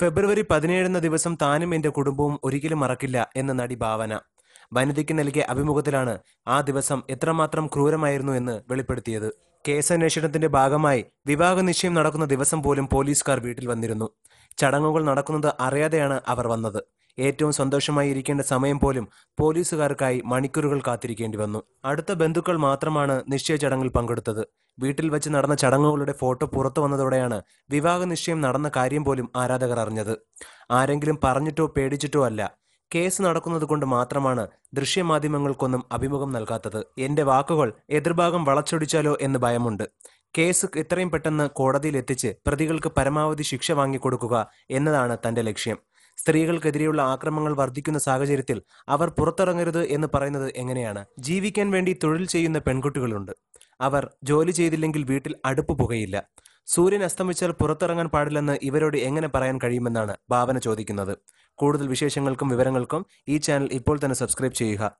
ഫെബ്രുവരി പതിനേഴെന്ന ദിവസം താനും എന്റെ കുടുംബവും ഒരിക്കലും മറക്കില്ല എന്ന നടി ഭാവന. വനിതയ്ക്ക് നൽകിയ അഭിമുഖത്തിലാണ് ആ ദിവസം എത്രമാത്രം ക്രൂരമായിരുന്നു എന്ന് വെളിപ്പെടുത്തിയത്. കേസന്വേഷണത്തിന്റെ ഭാഗമായി വിവാഹ നിശ്ചയം നടക്കുന്ന ദിവസം പോലും പോലീസുകാർ വീട്ടിൽ വന്നിരുന്നു. ചടങ്ങുകൾ നടക്കുന്നത് അറിയാതെയാണ് അവർ വന്നത്. ഏറ്റവും സന്തോഷമായി ഇരിക്കേണ്ട സമയം പോലും പോലീസുകാർക്കായി മണിക്കൂറുകൾ കാത്തിരിക്കേണ്ടി വന്നു. അടുത്ത ബന്ധുക്കൾ മാത്രമാണ് നിശ്ചയ ചടങ്ങിൽ പങ്കെടുത്തത്. വീട്ടിൽ വെച്ച് നടന്ന ചടങ്ങുകളുടെ ഫോട്ടോ പുറത്തു വന്നതോടെയാണ് വിവാഹ നിശ്ചയം നടന്ന കാര്യം പോലും ആരാധകർ അറിഞ്ഞത്. ആരെങ്കിലും പറഞ്ഞിട്ടോ പേടിച്ചിട്ടോ അല്ല കേസ് നടക്കുന്നത് കൊണ്ട് മാത്രമാണ് ദൃശ്യമാധ്യമങ്ങൾക്കൊന്നും അഭിമുഖം നൽകാത്തത്. എന്റെ വാക്കുകൾ എതിർഭാഗം വളച്ചൊടിച്ചാലോ എന്ന് ഭയമുണ്ട്. കേസ് എത്രയും പെട്ടെന്ന് കോടതിയിൽ എത്തിച്ച് പ്രതികൾക്ക് പരമാവധി ശിക്ഷ വാങ്ങിക്കൊടുക്കുക എന്നതാണ് തന്റെ ലക്ഷ്യം. സ്ത്രീകൾക്കെതിരെയുള്ള ആക്രമങ്ങൾ വർദ്ധിക്കുന്ന സാഹചര്യത്തിൽ അവർ പുറത്തിറങ്ങരുത് എന്ന് പറയുന്നത് എങ്ങനെയാണ്? ജീവിക്കാൻ വേണ്ടി തൊഴിൽ ചെയ്യുന്ന പെൺകുട്ടികളുണ്ട്. അവർ ജോലി ചെയ്തില്ലെങ്കിൽ വീട്ടിൽ അടുപ്പ് പുകയില്ല. സൂര്യൻ അസ്തമിച്ചാൽ പുറത്തിറങ്ങാൻ പാടില്ലെന്ന് ഇവരോട് എങ്ങനെ പറയാൻ കഴിയുമെന്നാണ് ഭാവന ചോദിക്കുന്നത്. കൂടുതൽ വിശേഷങ്ങൾക്കും വിവരങ്ങൾക്കും ഈ ചാനൽ ഇപ്പോൾ തന്നെ സബ്സ്ക്രൈബ് ചെയ്യുക.